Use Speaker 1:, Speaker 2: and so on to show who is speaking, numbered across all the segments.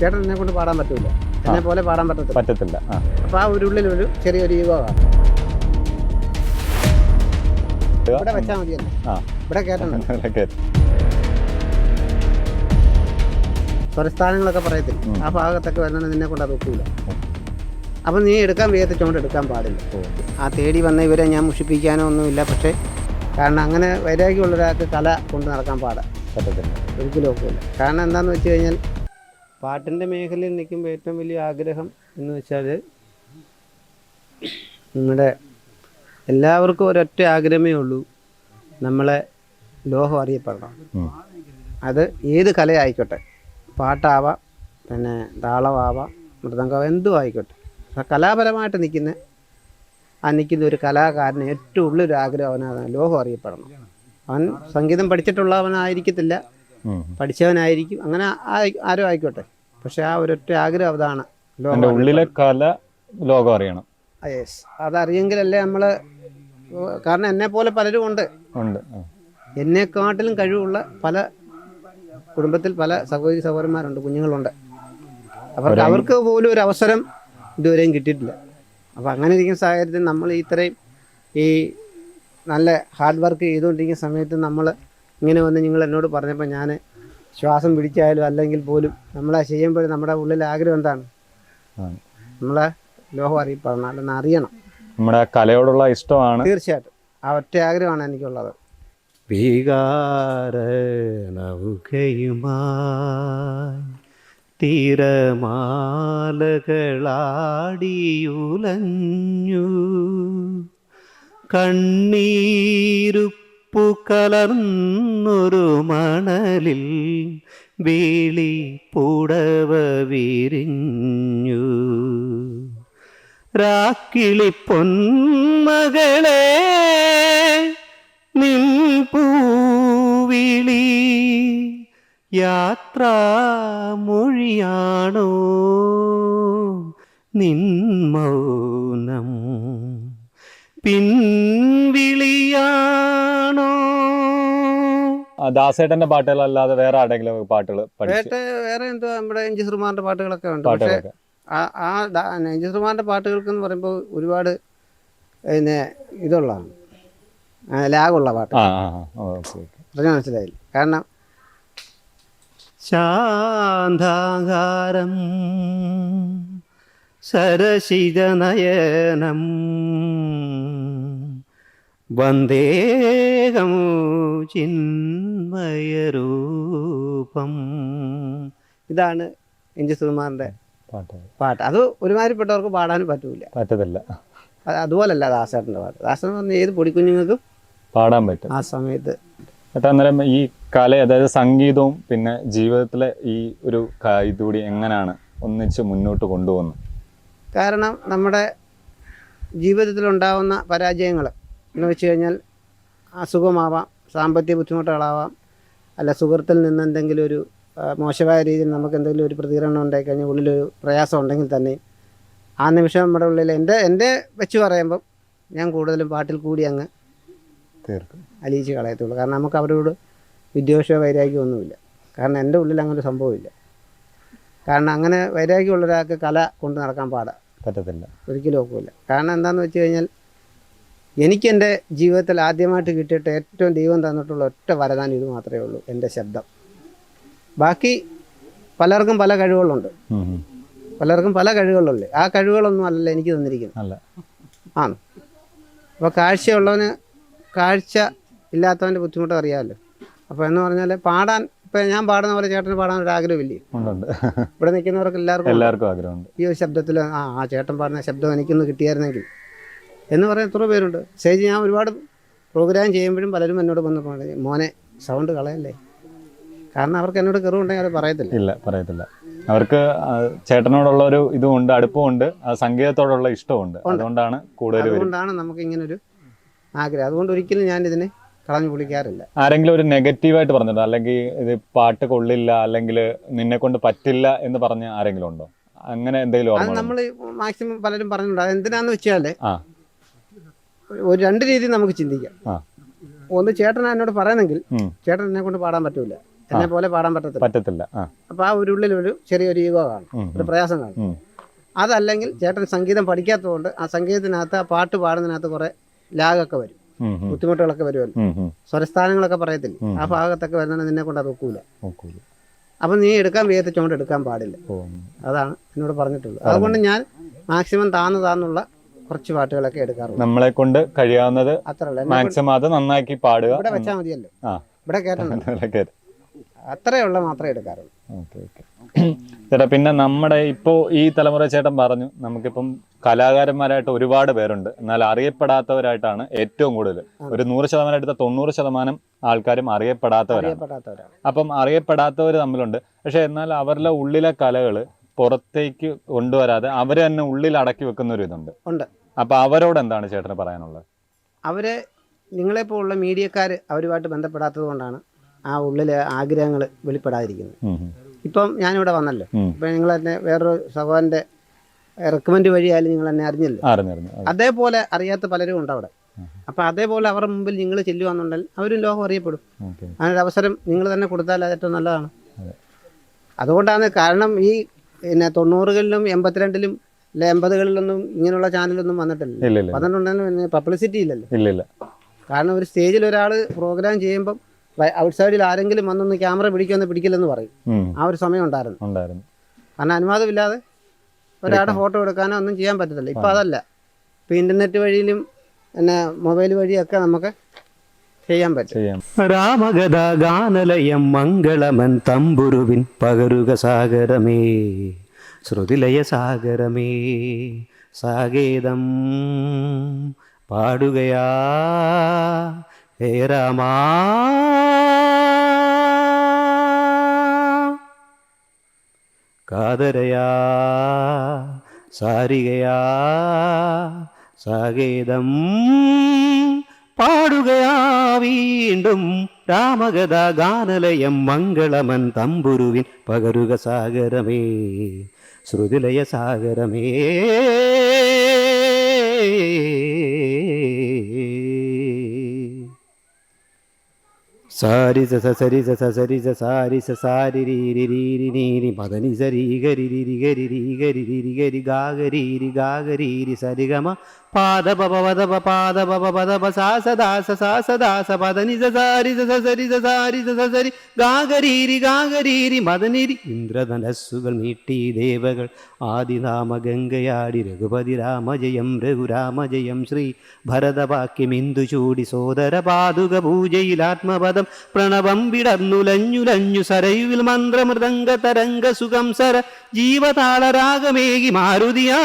Speaker 1: ചേട്ടൻ എന്നെ കൊണ്ട് പാടാൻ പറ്റൂല. എന്നെ പോലെ പാടാൻ പറ്റത്തില്ല.
Speaker 2: പറ്റത്തില്ല.
Speaker 1: അപ്പൊ ആ ഒരു ഉള്ളിൽ ഒരു ചെറിയൊരു ഈഗോ ഇവിടെ വെച്ചാൽ മതിയല്ലോ. ഇവിടെ
Speaker 2: ഓക്കെ.
Speaker 1: സ്വരസ്ഥാനങ്ങളൊക്കെ പറയത്തില്ല. ആ ഭാഗത്തൊക്കെ വരുന്നത് നിന്നെ കൊണ്ട് അത് ഒക്കൂല അപ്പം നീ എടുക്കാൻ വേഗത്തിച്ചോണ്ട് എടുക്കാൻ പാടില്ല. ആ തേടി വന്ന ഇവരെ ഞാൻ മുഷിപ്പിക്കാനോ ഒന്നുമില്ല. പക്ഷേ കാരണം അങ്ങനെ വൈരാഗ്യമുള്ള ഒരാൾക്ക് കല കൊണ്ട് നടക്കാൻ പാടാം.
Speaker 2: പറ്റത്തില്ല.
Speaker 1: ഒരിക്കലും ഒക്കില്ല. കാരണം എന്താണെന്ന് വെച്ച് കഴിഞ്ഞാൽ പാട്ടിന്റെ മേഖലയിൽ നിൽക്കുമ്പോൾ ഏറ്റവും വലിയ ആഗ്രഹം എന്ന് വെച്ചാൽ നമ്മുടെ എല്ലാവർക്കും ഒരൊറ്റ ആഗ്രഹമേ ഉള്ളൂ നമ്മളെ ലോകം അറിയപ്പെടണം. അത് ഏത് കലയായിക്കോട്ടെ പാട്ടാവാം പിന്നെ താളമാവാം മൃദംഗം എന്തും ആയിക്കോട്ടെ. കലാപരമായിട്ട് നിൽക്കുന്ന ആ നിൽക്കുന്ന ഒരു കലാകാരന് ഏറ്റവും ഉള്ളൊരു ആഗ്രഹം അവനാണ് ലോകം അറിയപ്പെടണം. അവൻ സംഗീതം പഠിച്ചിട്ടുള്ളവനായിരിക്കത്തില്ല. പഠിച്ചവനായിരിക്കും. അങ്ങനെ ആരോ ആയിക്കോട്ടെ. പക്ഷെ ആ ഒരൊറ്റ ആഗ്രഹം അതാണ്
Speaker 2: എന്റെ ഉള്ളിലെ കല ലോകം അറിയണം.
Speaker 1: യെസ് അതറിയെങ്കിലല്ലേ നമ്മൾ കാരണം എന്നെ പോലെ പലരും ഉണ്ട്.
Speaker 2: ഉണ്ട്.
Speaker 1: എന്നെക്കാട്ടിലും കഴിവുള്ള പല കുടുംബത്തിൽ പല സഹോദരി സഹോദരന്മാരുണ്ട് കുഞ്ഞുങ്ങളുണ്ട്. അവർക്ക് അവർക്ക് പോലും ഒരു അവസരം ഇതുവരെയും കിട്ടിയിട്ടില്ല. അപ്പോൾ അങ്ങനെ ഇരിക്കുന്ന സാഹചര്യത്തിൽ നമ്മൾ ഇത്രയും ഈ നല്ല ഹാർഡ് വർക്ക് ചെയ്തുകൊണ്ടിരിക്കുന്ന സമയത്ത് നമ്മൾ ഇങ്ങനെ വന്ന് നിങ്ങൾ എന്നോട് പറഞ്ഞപ്പോൾ ഞാൻ ശ്വാസം പിടിച്ചായാലും അല്ലെങ്കിൽ പോലും നമ്മളെ ചെയ്യുമ്പോൾ നമ്മുടെ ഉള്ളിൽ ആഗ്രഹം എന്താണ്? നമ്മളെ ലോഹം അറിയപ്പെടണം അല്ലെന്ന് അറിയണം.
Speaker 2: നമ്മുടെ കലയോടുള്ള ഇഷ്ടമാണ്.
Speaker 1: തീർച്ചയായിട്ടും. ആ ഒറ്റ ആഗ്രഹമാണ് എനിക്കുള്ളത്. തീരമാലകളാടിയുലഞ്ഞു കണ്ണീരുപ്പു കലർന്നൊരു മണലിൽ വീളി പുടവ വിരിഞ്ഞു. രാക്കിളി പൊന്മകളെ നിൻ പൂവിളി യാത്രാമൊഴിയാണോ? നിൻ മൗനം പിൻവിളിയാണോ
Speaker 2: ദാസേട്ടന്റെ പാട്ടുകളല്ലാതെ വേറെ ആരുടെങ്കിലും പാട്ടുകൾ
Speaker 1: വേറെ എന്തോ നമ്മുടെ എം ജി ശ്രീമാറിന്റെ പാട്ടുകളൊക്കെ ഉണ്ട്. പക്ഷേ ആ എം ജി ശ്രീമാറിന്റെ പാട്ടുകൾക്ക് എന്ന് പറയുമ്പോൾ ഒരുപാട് പിന്നെ ഇതുള്ളതാണ്. ലാഗുള്ള പാട്ട്. മനസ്സിലായില്ല. കാരണം ശാന്താകാരം സരസിജനയനം വന്ദേഹം ചിന്മയരൂപം ഇതാണ് എഞ്ചി സുകുമാറിന്റെ
Speaker 2: പാട്ട്.
Speaker 1: പാട്ട്. അത് ഒരുമാതിരിപ്പെട്ടവർക്ക് പാടാനും പറ്റൂല.
Speaker 2: പറ്റത്തില്ല.
Speaker 1: അത് അതുപോലല്ല ദാസേട്ടന്റെ പാട്ട്. ദാസൻ എന്ന് പറഞ്ഞാൽ ഏത് പൊടിക്കുഞ്ഞുങ്ങൾക്കും
Speaker 2: പാടാൻ പറ്റും.
Speaker 1: ആ സമയത്ത്
Speaker 2: അന്നേരം ഈ കല അതായത് സംഗീതവും പിന്നെ ജീവിതത്തിലെ ഈ ഒരു ഇതുകൂടി എങ്ങനെയാണ് ഒന്നിച്ച് മുന്നോട്ട് കൊണ്ടുപോകുന്നത്?
Speaker 1: കാരണം നമ്മുടെ ജീവിതത്തിലുണ്ടാവുന്ന പരാജയങ്ങൾ എന്ന് വെച്ച് കഴിഞ്ഞാൽ അസുഖമാവാം സാമ്പത്തിക ബുദ്ധിമുട്ടുകളാവാം അല്ല സുഹൃത്തിൽ നിന്ന് എന്തെങ്കിലും ഒരു മോശമായ രീതിയിൽ നമുക്ക് എന്തെങ്കിലും ഒരു പ്രതികരണം ഉണ്ടായി കഴിഞ്ഞാൽ ഉള്ളിലൊരു പ്രയാസം ഉണ്ടെങ്കിൽ തന്നെ ആ നിമിഷം നമ്മുടെ ഉള്ളിൽ എന്റെ എന്റെ വെച്ച് പറയുമ്പം ഞാൻ കൂടുതലും പാട്ടിൽ കൂടി അങ്ങ്
Speaker 2: തീർക്കും.
Speaker 1: അലിയിച്ച് കളയത്തുള്ളൂ. കാരണം നമുക്ക് അവരോട് വിദ്വേഷമോ വൈരാഗ്യമോ ഒന്നുമില്ല. കാരണം എന്റെ ഉള്ളിൽ അങ്ങനെ ഒരു സംഭവമില്ല. കാരണം അങ്ങനെ വൈരാഗ്യമുള്ള ഒരാൾക്ക് കല കൊണ്ട് നടക്കാൻ പാടാം.
Speaker 2: പറ്റത്തില്ല.
Speaker 1: ഒരിക്കലും ഒക്കില്ല. കാരണം എന്താണെന്ന് വെച്ച് കഴിഞ്ഞാൽ എനിക്ക് എന്റെ ജീവിതത്തിൽ ആദ്യമായിട്ട് കിട്ടിയിട്ട് ഏറ്റവും ദൈവം തന്നിട്ടുള്ള ഒറ്റ വരദാനം ഇത് മാത്രമേ ഉള്ളൂ എന്റെ ശബ്ദം. ബാക്കി പലർക്കും പല കഴിവുകളുണ്ട്. പലർക്കും പല കഴിവുകളുണ്ട്. ആ കഴിവുകളൊന്നും അല്ലല്ലോ എനിക്ക് തന്നിരിക്കുന്നത്.
Speaker 2: അല്ല.
Speaker 1: ആണ്. അപ്പോൾ കാഴ്ചയുള്ളവന് കാഴ്ച ഇല്ലാത്തവന്റെ ബുദ്ധിമുട്ട് അറിയാമല്ലോ. അപ്പോൾ എന്ന് പറഞ്ഞാൽ പാടാൻ ഇപ്പം ഞാൻ പാടുന്ന പോലെ ചേട്ടന് പാടാൻ ഒരു ആഗ്രഹമില്ലേ? ഇവിടെ നിൽക്കുന്നവർക്ക് എല്ലാവർക്കും.
Speaker 2: എല്ലാവർക്കും ആഗ്രഹമുണ്ട്.
Speaker 1: ഈ ഒരു ശബ്ദത്തിൽ ആ ആ ചേട്ടൻ പാടുന്ന ശബ്ദം എനിക്കൊന്ന് കിട്ടിയായിരുന്നെങ്കിൽ. എന്ന് പറയാൻ എത്ര പേരുണ്ട്. സ്റ്റേജ് ഞാൻ ഒരുപാട് പ്രോഗ്രാം ചെയ്യുമ്പോഴും പലരും എന്നോട് വന്ന് പറഞ്ഞു മോനെ സൗണ്ട് കളയല്ലേ? കാരണം അവർക്ക് എന്നോട് കയറുണ്ടെങ്കിൽ അവർ പറയത്തില്ല.
Speaker 2: ഇല്ല പറയത്തില്ല. അവർക്ക് ചേട്ടനോടുള്ള ഒരു ഇതുമുണ്ട് അടുപ്പമുണ്ട് ആ സംഗീതത്തോടുള്ള ഇഷ്ടമുണ്ട് അതുകൊണ്ടാണ് കൂടുതൽ
Speaker 1: അതുകൊണ്ടാണ് നമുക്ക് ഇങ്ങനൊരു ആഗ്രഹം. അതുകൊണ്ട് ഒരിക്കലും ഞാൻ ഇതിനെ കളഞ്ഞു പൊളിക്കാറില്ല.
Speaker 2: ആരെങ്കിലും ഒരു നെഗറ്റീവായിട്ട് പറഞ്ഞിട്ടുണ്ടോ? അല്ലെങ്കിൽ ഇത് പാട്ട് കൊള്ളില്ല അല്ലെങ്കിൽ നിന്നെ കൊണ്ട് പറ്റില്ല എന്ന് പറഞ്ഞ ആരെങ്കിലും ഉണ്ടോ? അങ്ങനെ എന്തെങ്കിലും
Speaker 1: നമ്മൾ മാക്സിമം പലരും പറഞ്ഞിട്ടുണ്ട്. എന്തിനാന്ന് വെച്ചാൽ
Speaker 2: ആ.
Speaker 1: ഒരു രണ്ട് രീതിയിൽ നമുക്ക് ചിന്തിക്കാം. ഒന്ന് ചേട്ടൻ എന്നോട് പറയുന്നെങ്കിൽ ചേട്ടൻ എന്നെ കൊണ്ട് പാടാൻ പറ്റൂല. എന്നെ പോലെ പാടാൻ പറ്റത്തില്ല.
Speaker 2: പറ്റത്തില്ല.
Speaker 1: അപ്പൊ ആ ഒരു ഉള്ളിൽ ഒരു ചെറിയൊരു ഈഗോ കാണും ഒരു പ്രയാസം കാണും. അതല്ലെങ്കിൽ ചേട്ടൻ സംഗീതം പഠിക്കാത്തതുകൊണ്ട് ആ സംഗീതത്തിനകത്ത് ആ പാട്ട് പാടുന്നതിനകത്ത് കുറെ ലാഗൊക്കെ വരും. ബുദ്ധിമുട്ടുകളൊക്കെ വരുമല്ലോ. സ്വരസ്ഥാനങ്ങളൊക്കെ പറയത്തില്ല. ആ ഭാഗത്തൊക്കെ വരുന്ന നിന്നെ കൊണ്ട് അത് ഒക്കൂല. അപ്പൊ നീ എടുക്കാൻ വേഗത്തെ ചുമട് എടുക്കാൻ പാടില്ല. അതാണ് എന്നോട് പറഞ്ഞിട്ടുള്ളത്. അതുകൊണ്ട് ഞാൻ മാക്സിമം താന്ന് താന്നുള്ള കുറച്ച് പാട്ടുകളൊക്കെ എടുക്കാറുള്ളൂ.
Speaker 2: നമ്മളെ കൊണ്ട് കഴിയാവുന്നത്
Speaker 1: അത്ര
Speaker 2: മാക്സിമം അത് നന്നാക്കി പാടുക.
Speaker 1: ഇവിടെ വെച്ചാൽ മതിയല്ലോ. ഇവിടെ
Speaker 2: കേട്ടോ.
Speaker 1: അത്രയുള്ള മാത്രമേ എടുക്കാറുള്ളൂ.
Speaker 2: ചേട്ടാ പിന്നെ നമ്മുടെ ഇപ്പോ ഈ തലമുറ ചേട്ടൻ പറഞ്ഞു നമുക്കിപ്പം കലാകാരന്മാരായിട്ട് ഒരുപാട് പേരുണ്ട്. എന്നാൽ അറിയപ്പെടാത്തവരായിട്ടാണ് ഏറ്റവും കൂടുതൽ. ഒരു നൂറ് ശതമാനം എടുത്ത തൊണ്ണൂറ് ശതമാനം ആൾക്കാരും അറിയപ്പെടാത്തവരാണ്.
Speaker 1: അറിയപ്പെടാത്തവരാണ്.
Speaker 2: അപ്പം അറിയപ്പെടാത്തവർ തമ്മിലുണ്ട്. പക്ഷെ എന്നാൽ അവരുടെ ഉള്ളിലെ കലകൾ പുറത്തേക്ക് കൊണ്ടുവരാതെ അവർ തന്നെ ഉള്ളിൽ അടക്കി വെക്കുന്ന ഒരു ഇതുണ്ട്
Speaker 1: ഉണ്ട്
Speaker 2: അപ്പൊ അവരോട് എന്താണ് ചേട്ടന് പറയാനുള്ളത്?
Speaker 1: അവരെ നിങ്ങളെപ്പോലുള്ള മീഡിയക്കാർ അവരുമായിട്ട് ബന്ധപ്പെടാത്തത് കൊണ്ടാണ് ആ ഉള്ളിലെ ആഗ്രഹങ്ങൾ വെളിപ്പെടാതിരിക്കുന്നത്. ഇപ്പം ഞാനിവിടെ വന്നല്ലോ. ഇപ്പൊ നിങ്ങൾ എന്നെ വേറൊരു സഹോദരന്റെ റെക്കമെന്റ് വഴിയായാലും നിങ്ങൾ എന്നെ അറിഞ്ഞല്ലോ അതേപോലെ അറിയാത്ത പലരും ഉണ്ട് അവിടെ. അപ്പം അതേപോലെ അവരുടെ മുമ്പിൽ നിങ്ങൾ ചെല്ലുവാന്നുണ്ടെങ്കിൽ അവരും ലോകം അറിയപ്പെടും. അതിനൊരു അവസരം നിങ്ങൾ തന്നെ കൊടുത്താൽ അത് ഏറ്റവും നല്ലതാണ്. അതുകൊണ്ടാണ് കാരണം ഈ പിന്നെ തൊണ്ണൂറുകളിലും എൺപത്തിരണ്ടിലും അല്ലെ എൺപതുകളിലൊന്നും ഇങ്ങനെയുള്ള ചാനലൊന്നും വന്നിട്ടില്ല. വന്നിട്ടുണ്ടെങ്കിൽ പിന്നെ പബ്ലിസിറ്റി ഇല്ലല്ലോ.
Speaker 2: ഇല്ല ഇല്ല.
Speaker 1: കാരണം ഒരു സ്റ്റേജിൽ ഒരാൾ പ്രോഗ്രാം ചെയ്യുമ്പം ഔട്ട്സൈഡിൽ ആരെങ്കിലും വന്നൊന്ന് ക്യാമറ പിടിക്കുമെന്ന് പിടിക്കില്ലെന്ന് പറയും. ആ ഒരു സമയം ഉണ്ടായിരുന്നു.
Speaker 2: ഉണ്ടായിരുന്നു.
Speaker 1: കാരണം അനുവാദമില്ലാതെ ഒരാളുടെ ഫോട്ടോ എടുക്കാനോ ഒന്നും ചെയ്യാൻ പറ്റത്തില്ല. ഇപ്പം അതല്ല. ഇപ്പം ഇന്റർനെറ്റ് വഴിയിലും പിന്നെ മൊബൈൽ വഴിയൊക്കെ നമുക്ക് ചെയ്യാൻ പറ്റും.
Speaker 3: രാമഗത ഗാനലയം മംഗളമൻ തമ്പുരുവിൻ പകരുക സാഗരമേ. ശ്രുതിലയ സാഗരമേ സാഗേതം പാടുകയാ ഹേ രാമാ കാതരയാ സാരികയാ സാഗേതം പാടുകയാ വീണ്ടും രാമകഥ ഗാനലയം മംഗളമൻ തമ്പുരുവിൻ പകരുക സാഗരമേ ஸ்ருதிலய சாகரமே சாரி ச சரி ச சரி ச சாரி ச சாரி ரீரி ரீரி நீரி மதனி சரி கரி ரிரி கரி ரி கரி ரிரி கரி காகரீரி காகரீரி சரிகமா മദനി രി ഇന്ദ്രധനസ്സുകൾ നീട്ടി ദേവകൾ ആദിനാമ ഗംഗയാടി രഘുപതി രാമജയം രഘുരാമജയം ശ്രീ ഭരതവാക്യം ഇന്ദു ചൂടി സോദര പാതുക പൂജയിൽ ആത്മപദം പ്രണവം വിടർന്നുലഞ്ഞുലഞ്ഞു സരയുവിൽ മന്ത്രമൃദംഗ തരംഗ സുഖം സര ജീവതാളരാഗമേകി മാരുതിയാ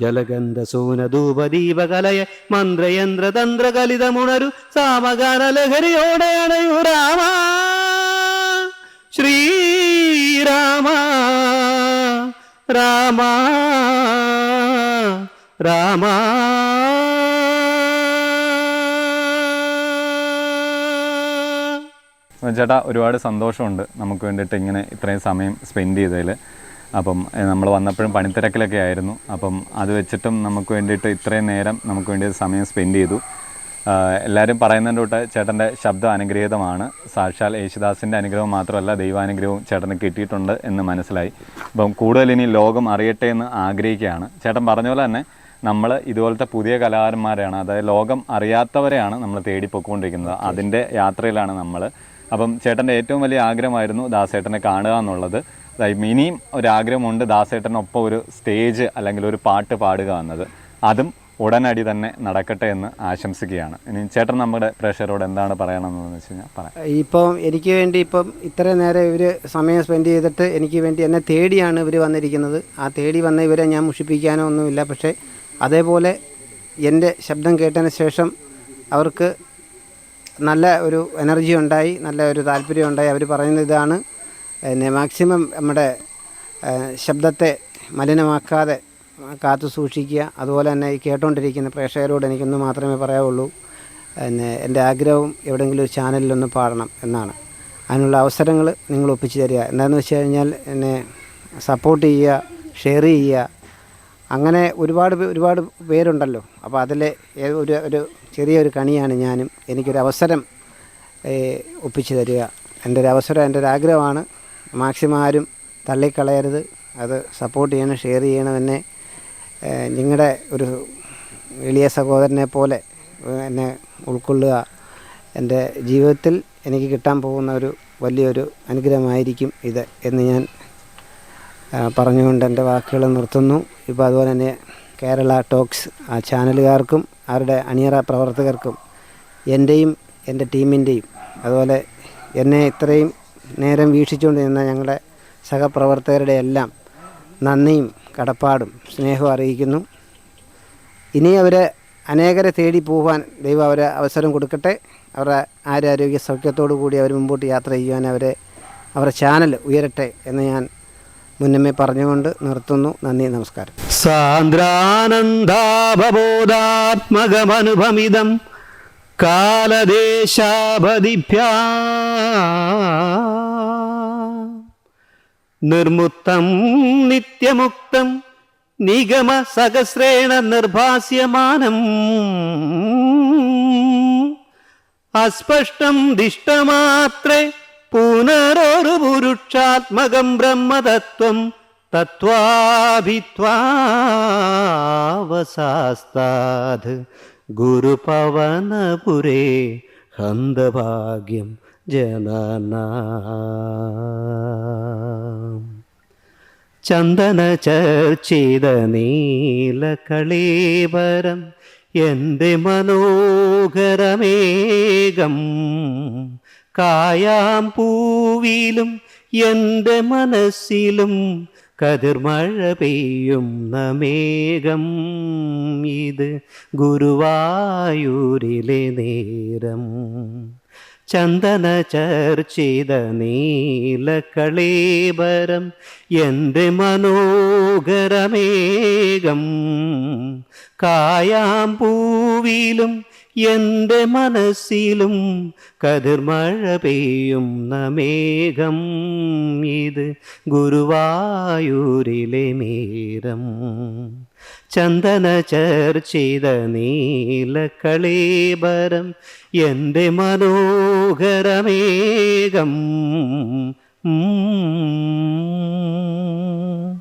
Speaker 3: ജലഗന്ധ സൂനധൂപദീപകലയ മന്ത്രയന്ത്ര തന്ത്ര കലിതമുണരു സാമഗാന ലഹരിയോടെ അണയു രാമ ശ്രീരാമ രാമ രാമ
Speaker 2: ചേട്ടാ ഒരുപാട് സന്തോഷമുണ്ട് നമുക്ക് വേണ്ടിയിട്ട് ഇങ്ങനെ ഇത്രയും സമയം സ്പെൻഡ് ചെയ്തതിൽ അപ്പം നമ്മൾ വന്നപ്പോഴും പണിത്തിരക്കിലൊക്കെ ആയിരുന്നു. അപ്പം അത് വെച്ചിട്ടും നമുക്ക് വേണ്ടിയിട്ട് ഇത്രയും നേരം നമുക്ക് വേണ്ടി സമയം സ്പെൻഡ് ചെയ്തു. എല്ലാവരും പറയുന്നതിന്റെ തൊട്ട് ചേട്ടന്റെ ശബ്ദം അനുഗ്രഹീതമാണ്. സാക്ഷാൽ യേശുദാസിന്റെ അനുഗ്രഹം മാത്രമല്ല ദൈവാനുഗ്രഹവും ചേട്ടന് കിട്ടിയിട്ടുണ്ട് എന്ന് മനസ്സിലായി. അപ്പം കൂടുതൽ ഇനി ലോകം അറിയട്ടെ എന്ന് ആഗ്രഹിക്കുകയാണ്. ചേട്ടൻ പറഞ്ഞ പോലെ തന്നെ നമ്മൾ ഇതുപോലത്തെ പുതിയ കലാകാരന്മാരെയാണ് അതായത് ലോകം അറിയാത്തവരെയാണ് നമ്മൾ തേടിപ്പോയിക്കൊണ്ടിരിക്കുന്നത്. അതിന്റെ യാത്രയിലാണ് നമ്മൾ അപ്പം ചേട്ടന്റെ ഏറ്റവും വലിയ ആഗ്രഹമായിരുന്നു ദാസേട്ടനെ കാണുക എന്നുള്ളത്. ഇനിയും ഒരാഗ്രഹമുണ്ട് ദാസേട്ടനൊപ്പം ഒരു സ്റ്റേജ് അല്ലെങ്കിൽ ഒരു പാട്ട് പാടുക എന്നത്. അതും ഉടനടി തന്നെ നടക്കട്ടെ എന്ന് ആശംസിക്കുകയാണ്. ഇനി ചേട്ടൻ നമ്മുടെ പ്രേക്ഷകരോട് എന്താണ് പറയണമെന്ന് വെച്ച് കഴിഞ്ഞാൽ പറയാം.
Speaker 1: ഇപ്പം എനിക്ക് വേണ്ടി ഇപ്പം ഇത്രയും നേരം ഇവർ സമയം സ്പെൻഡ് ചെയ്തിട്ട് എനിക്ക് വേണ്ടി എന്നെ തേടിയാണ് ഇവർ വന്നിരിക്കുന്നത്. ആ തേടി വന്ന ഇവരെ ഞാൻ മുഷിപ്പിക്കാനോ ഒന്നുമില്ല. പക്ഷേ അതേപോലെ എന്റെ ശബ്ദം കേട്ടതിന് ശേഷം അവർക്ക് നല്ല ഒരു എനർജി ഉണ്ടായി നല്ല ഒരു താല്പര്യം ഉണ്ടായി. അവർ പറയുന്ന ഇതാണ് പിന്നെ മാക്സിമം നമ്മുടെ ശബ്ദത്തെ മലിനമാക്കാതെ കാത്തു സൂക്ഷിക്കുക. അതുപോലെ തന്നെ ഈ കേട്ടുകൊണ്ടിരിക്കുന്ന പ്രേക്ഷകരോട് എനിക്കൊന്ന് മാത്രമേ പറയാവുള്ളൂ. പിന്നെ എന്റെ ആഗ്രഹവും എവിടെയെങ്കിലും ഒരു ചാനലിലൊന്ന് പാടണം എന്നാണ്. അതിനുള്ള അവസരങ്ങൾ നിങ്ങൾ ഒപ്പിച്ചു തരിക. എന്താണെന്ന് വെച്ച് കഴിഞ്ഞാൽ എന്നെ സപ്പോർട്ട് ചെയ്യുക ഷെയർ ചെയ്യുക. അങ്ങനെ ഒരുപാട് ഒരുപാട് പേരുണ്ടല്ലോ. അപ്പോൾ അതിലെ ഒരു ഒരു ചെറിയൊരു കണിയാണ് ഞാനും. എനിക്കൊരു അവസരം ഒപ്പിച്ചു തരിക. എന്റെ ഒരു അവസരം എന്റെ ഒരു ആഗ്രഹമാണ്. മാക്സിമം ആരും തള്ളിക്കളയരുത്. അത് സപ്പോർട്ട് ചെയ്യണം ഷെയർ ചെയ്യണം എന്നെ നിങ്ങളുടെ ഒരു എളിയ സഹോദരനെ പോലെ എന്നെ ഉൾക്കൊള്ളുക. എന്റെ ജീവിതത്തിൽ എനിക്ക് കിട്ടാൻ പോകുന്ന ഒരു വലിയൊരു അനുഗ്രഹമായിരിക്കും ഇത് എന്ന് ഞാൻ പറഞ്ഞുകൊണ്ട് എന്റെ വാക്കുകൾ നിർത്തുന്നു. ഇപ്പോൾ അതുപോലെ തന്നെ കേരള ടോക്സ് ആ ചാനലുകാർക്കും അവരുടെ അണിയറ പ്രവർത്തകർക്കും എന്റെയും എന്റെ ടീമിന്റെയും അതുപോലെ എന്നെ ഇത്രയും നേരം വീക്ഷിച്ചുകൊണ്ടിരുന്ന ഞങ്ങളുടെ സഹപ്രവർത്തകരുടെ എല്ലാം നന്ദിയും കടപ്പാടും സ്നേഹവും അറിയിക്കുന്നു. ഇനി അവരെ അനേകരെ തേടി പോകാൻ ദൈവം അവരെ അവസരം കൊടുക്കട്ടെ. അവരുടെ ആരോഗ്യ സൗഖ്യത്തോടു കൂടി അവർ മുമ്പോട്ട് യാത്ര ചെയ്യുവാൻ അവരെ അവരുടെ ചാനൽ ഉയരട്ടെ എന്ന് ഞാൻ മുന്നമേ പറഞ്ഞുകൊണ്ട് നിർത്തുന്നു. നന്ദി നമസ്കാരം.
Speaker 3: സാന്ദ്രാനന്ദാവബോധാത്മകമനുഭമിതം കാലദേശാഭതിഭ്യാ നിർമുക്തം നിത്യമുക്തം നിഗമ സഹസ്രേണ നിർഭാസ്യമാനം. അസ്പഷ്ടം ദിഷ്ടമാത്രേ പുനരൊരു പുരുഷാത്മകം ബ്രഹ്മതത്വം തത്വാഭിത്വാവസാസ്താത് ഗുരുപവനപുരേ ഹന്തഭാഗ്യം ജനനാ. ചന്ദന ചർച്ചിത നീലകളീവരം എന്റെ മനോഹരമേകം. കായാം പൂവിലും എന്റെ മനസ്സിലും കതിർമഴ പെയ്യും നമേകം. ഇത് ഗുരുവായൂരിലെ നേരം. ചന്ദന ചർച്ചിത നീലകളീവരം എന്റെ മനോഹരമേകം കായാം പൂവിലും എന്റെ മനസ്സിലും കതിർമഴ പെയ്യും നമേഘം. ഇത് ഗുരുവായൂരിലെ മേരം. ചന്ദന ചർച്ചിത നീലകളീബരം എന്റെ മനോഹരമേകം.